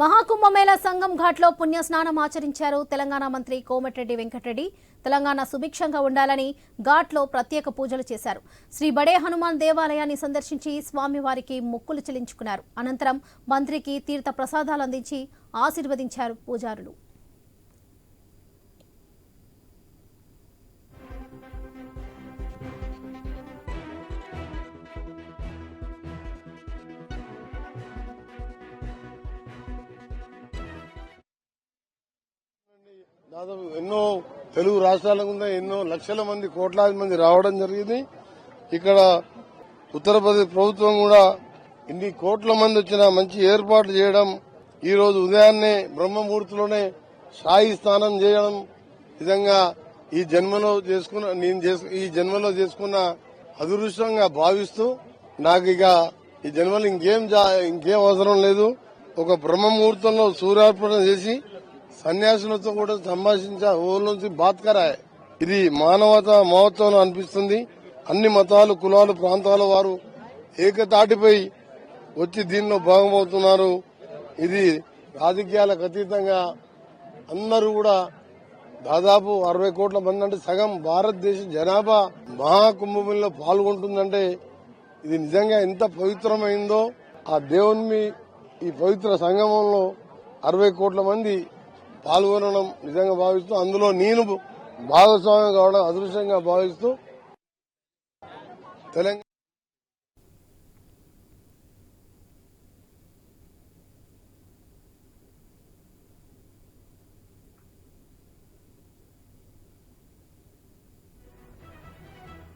మహాకుంభమేళా సంఘం ఘాట్లో పుణ్య స్నానం ఆచరించారు తెలంగాణ మంత్రి కోమటిరెడ్డి వెంకటరెడ్డి. తెలంగాణ సుభిక్షంగా ఉండాలని ఘాట్లో ప్రత్యేక పూజలు చేశారు. శ్రీ బడే హనుమాన్ దేవాలయాన్ని సందర్శించి స్వామివారికి మొక్కులు చెల్లించుకున్నారు. అనంతరం మంత్రికి తీర్థ ప్రసాదాలు అందించి ఆశీర్వదించారు పూజారులు. దాదాపు ఎన్నో తెలుగు రాష్ట్రాల గుండా ఎన్నో లక్షల మంది కోట్లాది మంది రావడం జరిగింది. ఇక్కడ ఉత్తరప్రదేశ్ ప్రభుత్వం కూడా ఇన్ని కోట్ల మంది వచ్చిన మంచి ఏర్పాట్లు చేయడం ఈ రోజు ఉదయాన్నే బ్రహ్మముహూర్తిలోనే సాయి స్నానం చేయడం నిజంగా ఈ జన్మలో చేసుకున్న నేను ఈ జన్మలో చేసుకున్న అదృష్టంగా భావిస్తూ నాకు ఇక ఈ జన్మలో ఇంకేం జా- ఇంకేం అవసరం లేదు. ఒక బ్రహ్మముహూర్తంలో సూర్యార్పణ చేసి సన్యాసులతో కూడా సంభాషించా ఊళ్ళ నుంచి బాత్కరాయ్ ఇది మానవత మహోత్సవం అనిపిస్తుంది. అన్ని మతాలు కులాలు ప్రాంతాల వారు ఏకతాటిపై వచ్చి దీనిలో భాగమవుతున్నారు. ఇది రాజకీయాలకు అతీతంగా అందరూ కూడా దాదాపు అరవై కోట్ల మంది అంటే సగం భారతదేశ జనాభా మహాకుంభంలో పాల్గొంటుందంటే ఇది నిజంగా ఎంత పవిత్రమైందో. ఆ దేవుని ఈ పవిత్ర సంగమంలో అరవై కోట్ల మంది పాల్గొనడం నిజంగా భావిస్తూ అందులో నేను భాగస్వామ్యం కావడం అదృశ్యంగా భావిస్తూ తెలంగాణ